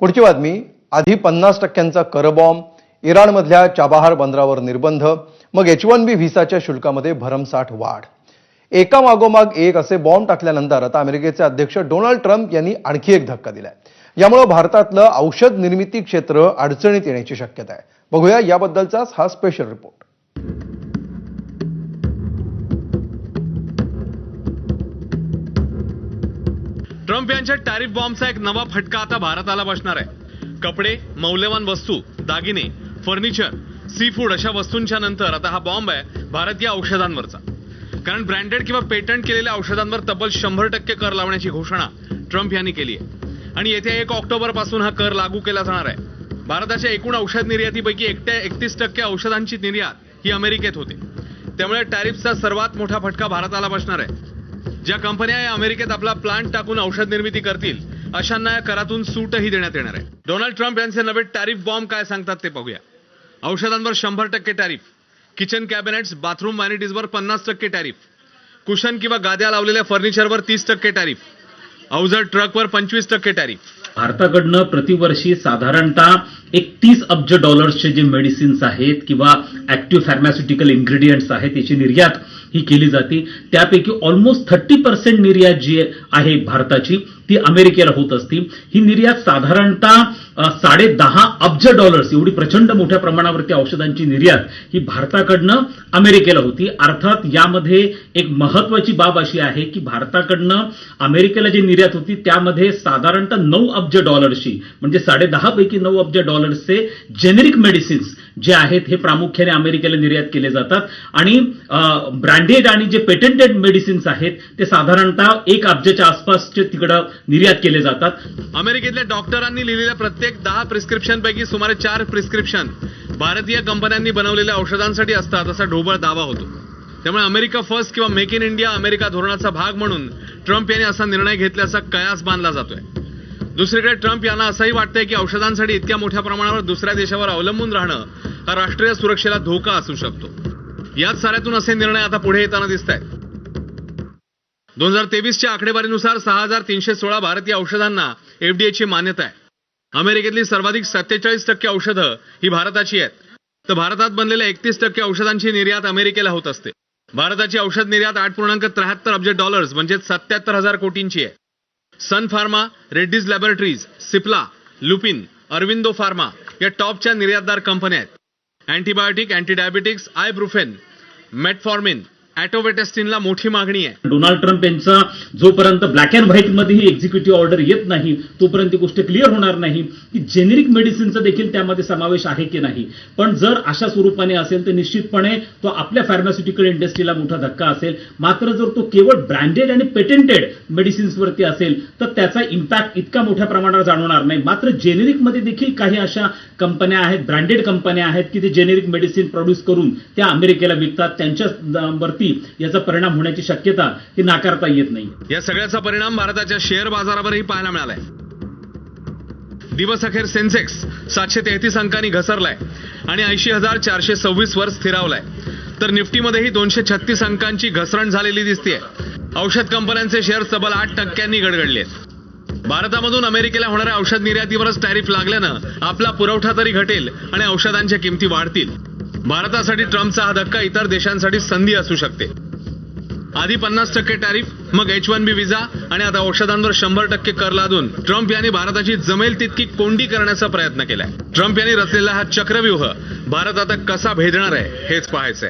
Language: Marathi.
पुढची बातमी आधी पन्नास टक्क्यांचा करबॉम्ब इराणमधल्या चाबाहार बंदरावर निर्बंध मग एच वन बी व्हिसाच्या शुल्कामध्ये भरमसाठ वाढ. एका मागोमाग एक असे बॉम्ब टाकल्यानंतर आता अमेरिकेचे अध्यक्ष डोनाल्ड ट्रम्प यांनी आणखी एक धक्का दिलाय. यामुळे भारतातलं औषध निर्मिती क्षेत्र अडचणीत येण्याची शक्यता आहे. बघूया याबद्दलचाच हा स्पेशल रिपोर्ट ट्रम्प यांच्या टॅरिफ बॉम्बचा एक नवा फटका आता भारताला बसणार आहे. कपडे मौल्यवान वस्तू दागिने फर्निचर सी फूड अशा वस्तूंच्या नंतर आता हा बॉम्ब आहे भारतीय औषधांवरचा. कारण ब्रँडेड किंवा पेटंट केलेल्या औषधांवर तब्बल शंभर टक्के कर लावण्याची घोषणा ट्रम्प यांनी केली आहे. आणि येत्या एक ऑक्टोबरपासून हा कर लागू केला जाणार आहे. भारताच्या एकूण औषध निर्यातीपैकी एकट्या एकतीस टक्के औषधांची निर्यात ही अमेरिकेत होते. त्यामुळे टॅरिफचा सर्वात मोठा फटका भारताला बसणार आहे. ज्या कंपन्या या अमेरिकेत आपला प्लांट टाकून औषध निर्मिती करतील अशांना या करातून सूटही देण्यात येणार आहे. डोनाल्ड ट्रम्प यांचे नवे टॅरिफ बॉम्ब काय सांगतात ते पाहूया. औषधांवर शंभर टक्के टॅरिफ किचन कॅबिनेट्स बाथरूम मॅनिटीजवर पन्नास टक्के टॅरिफ कुशन किंवा गाद्या लावलेल्या फर्निचरवर तीस टक्के टॅरिफ अवजड ट्रकवर पंचवीस टक्के टॅरिफ. भारताकडनं प्रतिवर्षी साधारणतः एक तीस अब्ज डॉलर्सचे जे मेडिसिन्स आहेत किंवा ऍक्टिव्ह फार्मास्युटिकल इन्ग्रेडियंट्स आहेत त्याची निर्यात ही केली जाते. त्यापैकी ऑलमोस्ट थर्टी पर्सेंट निर्यात जी आहे भारताची ती अमेरिकेला होत असती. ही निर्यात साधारणतः साडे दहा अब्ज डॉलर्स एवढी प्रचंड मोठ्या प्रमाणावरती औषधांची निर्यात ही भारताकडनं अमेरिकेला होती. अर्थात यामध्ये एक महत्वाची बाब अशी आहे की भारताकडनं अमेरिकेला जी निर्यात होती त्यामध्ये साधारणतः नऊ अब्ज डॉलर्सची म्हणजे साडे दहा पैकी नऊ अब्ज डॉलर्सचे जेनेरिक मेडिसिन्स जे आहेत हे प्रामुख्याने अमेरिकेला निर्यात केले जातात. आणि ब्रँडेड आणि जे पेटंटेड मेडिसिन्स आहेत ते साधारणतः एक अब्जच्या आसपासचे तिकडं निर्यात केले जातात. अमेरिकेतल्या डॉक्टरांनी लिहिलेल्या प्रत्येक दहा प्रिस्क्रिप्शन पैकी सुमारे चार प्रिस्क्रिप्शन भारतीय कंपन्यांनी बनवलेल्या औषधांसाठी असतात असा ढोबळ दावा होतो. त्यामुळे अमेरिका फर्स्ट किंवा मेक इन इंडिया अमेरिका धोरणाचा भाग म्हणून ट्रम्प यांनी असा निर्णय घेतल्याचा कयास बांधला जातोय. दुसरीकडे ट्रम्प यांना असंही वाटतंय की औषधांसाठी इतक्या मोठ्या प्रमाणावर दुसऱ्या देशावर अवलंबून राहणं हा राष्ट्रीय सुरक्षेला धोका असू शकतो. याच साऱ्यातून असे निर्णय आता पुढे येताना दिसत आहेत दोन हजार तेवीसच्या आकडेवारीनुसार सहा हजार तीनशे सोळा भारतीय औषधांना एफडीएची मान्यता आहे. अमेरिकेतली सर्वाधिक सत्तेचाळीस टक्के औषधं ही भारताची आहेत. तर भारतात बनलेल्या एकतीस टक्के औषधांची निर्यात अमेरिकेला होत असते. भारताची औषध निर्यात आठ पूर्णांक त्र्याहत्तर अब्ज डॉलर्स म्हणजे सत्याहत्तर हजार कोटींची आहे. Sun pharma Reddy's laboratories Cipla Lupin Aurobindo pharma या टॉपच्या निर्यातदार कंपन्या आहेत. अँटीबायोटिक अँटीडायबेटिक्स आयब्रुफेन मेटफॉर्मिन ॲटोवेटेस्टिनला मोठी मागणी आहे. डोनाल्ड ट्रम्प यांचा जोपर्यंत ब्लॅक अँड व्हाईटमध्ये ही एक्झिक्युटिव्ह ऑर्डर येत नाही तोपर्यंत ती गोष्ट क्लिअर होणार नाही की जेनेरिक मेडिसिनचा देखील त्यामध्ये समावेश आहे की नाही. पण जर अशा स्वरूपाने असेल तर निश्चितपणे तो आपल्या फार्मास्युटिकल इंडस्ट्रीला मोठा धक्का असेल. मात्र जर तो केवळ ब्रँडेड आणि पेटेंटेड मेडिसिन्सवरती असेल तर त्याचा इम्पॅक्ट इतका मोठ्या प्रमाणावर जाणवणार नाही. मात्र जेनेरिकमध्ये देखील काही अशा कंपन्या आहेत ब्रँडेड कंपन्या आहेत की ते जेनेरिक मेडिसिन प्रोड्यूस करून त्या अमेरिकेला विकतात त्यांच्या अं, याचा परिणाम होण्याची शक्यता ही नाकारता येत नाही या सगळ्याचा परिणाम भारताच्या शेअर बाजारावरही पाहायला मिळालाय. दिवस अखेर सेन्सेक्स सातशे तेहतीस अंकांनी घसरलाय आणि ऐंशी हजार चारशे सव्वीस वर स्थिरावलाय. तर निफ्टीमध्येही दोनशे छत्तीस अंकांची घसरण झालेली दिसतीये. औषध कंपन्यांचे शेअर तब्बल आठ टक्क्यांनी गडगडले भारतामधून अमेरिकेला होणाऱ्या औषध निर्यातीवरच टॅरिफ लागल्यानं आपला पुरवठा तरी घटेल आणि औषधांच्या किमती वाढतील. भारतासाठी ट्रम्पचा हा धक्का इतर देशांसाठी संधी असू शकते. आधी पन्नास टक्के टॅरिफ मग एच वन बी विजा आणि आता औषधांवर शंभर टक्के कर लादून ट्रम्प यांनी भारताची जमेल तितकी कोंडी करण्याचा प्रयत्न केलाय. ट्रम्प यांनी रचलेला हा चक्रव्यूह भारत आता कसा भेदणार आहे हेच पाहायचंय.